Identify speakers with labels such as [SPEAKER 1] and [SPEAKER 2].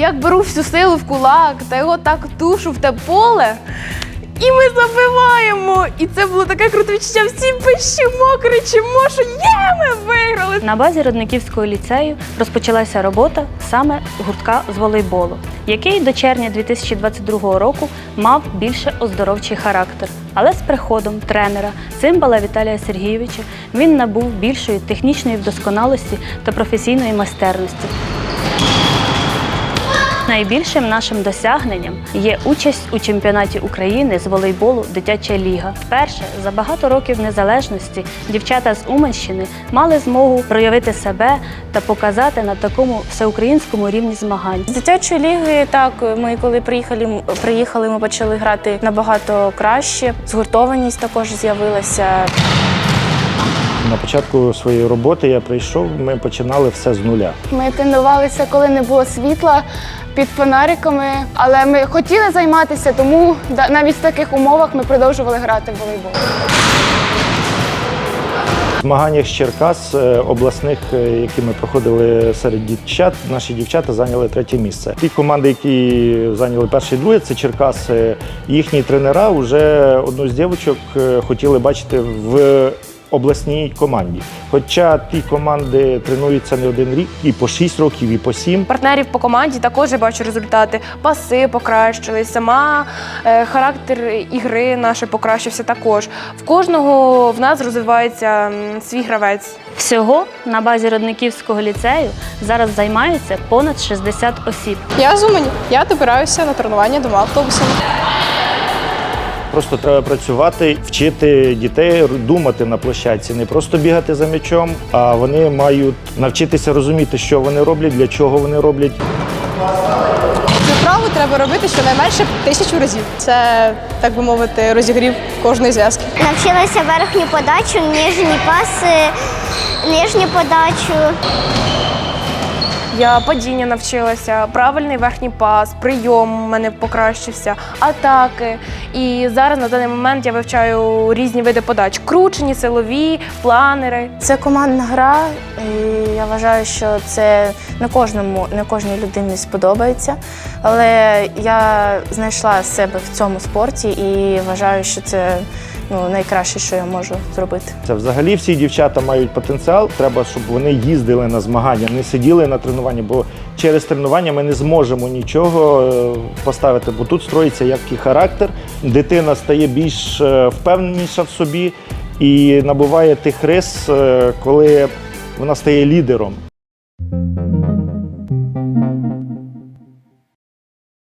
[SPEAKER 1] як беру всю силу в кулак та його так тушу в те поле. І ми забиваємо! І це було таке круте відчуття. Всі пищимо, кричимо, що є, ми виграли.
[SPEAKER 2] На базі Родниківського ліцею розпочалася робота саме гуртка з волейболу, який до червня 2022 року мав більше оздоровчий характер. Але з приходом тренера Цимбала Віталія Сергійовича він набув більшої технічної вдосконалості та професійної майстерності. Найбільшим нашим досягненням є участь у чемпіонаті України з волейболу Дитяча ліга. Вперше за багато років незалежності дівчата з Уманщини мали змогу проявити себе та показати на такому всеукраїнському рівні змагань.
[SPEAKER 3] Дитячої ліги так ми коли приїхали, приїхали, ми почали грати набагато краще. Згуртованість також з'явилася.
[SPEAKER 4] На початку своєї роботи я прийшов, ми починали все з нуля.
[SPEAKER 1] Ми тренувалися, коли не було світла під фонариками, але ми хотіли займатися, тому навіть в таких умовах ми продовжували грати в волейбол.
[SPEAKER 4] В змаганнях з Черкас е, обласних, е, які ми проходили серед дівчат, наші дівчата зайняли третє місце. Ті команди, які зайняли перше і друге, це Черкаси. Їхні тренера вже одну з дівчаток е, хотіли бачити в обласній команді. Хоча ті команди тренуються не один рік, і по 6 років, і по 7.
[SPEAKER 1] Партнерів по команді також я бачу результати. Паси покращились, сама е, характер ігри наш покращився також. В кожного в нас розвивається м, свій гравець.
[SPEAKER 2] Всього на базі Родниківського ліцею зараз займаються понад 60 осіб.
[SPEAKER 5] Я з Умані. Я добираюся на тренування двома автобусами.
[SPEAKER 4] Просто треба працювати, вчити дітей думати на площадці, не просто бігати за м'ячом, а вони мають навчитися розуміти, що вони роблять, для чого вони роблять.
[SPEAKER 5] Цю вправу треба робити щонайменше тисячу разів. Це, так би мовити, розігрів кожної зв'язки.
[SPEAKER 6] Навчилася верхню подачу, нижні паси, нижню подачу.
[SPEAKER 1] Я падіння навчилася, правильний верхній пас, прийом у мене покращився, атаки. І зараз на даний момент я вивчаю різні види подач: кручені, силові, планери.
[SPEAKER 3] Це командна гра, і я вважаю, що це не кожному, не кожній людині сподобається. Але я знайшла себе в цьому спорті і вважаю, що це ну, найкраще, що я можу зробити.
[SPEAKER 4] Це взагалі всі дівчата мають потенціал. Треба, щоб вони їздили на змагання, не сиділи на тренуванні, бо через тренування ми не зможемо нічого е, поставити. Бо тут строїться як і характер. Дитина стає більш е, впевненіша в собі і набуває тих рис, е, коли вона стає лідером.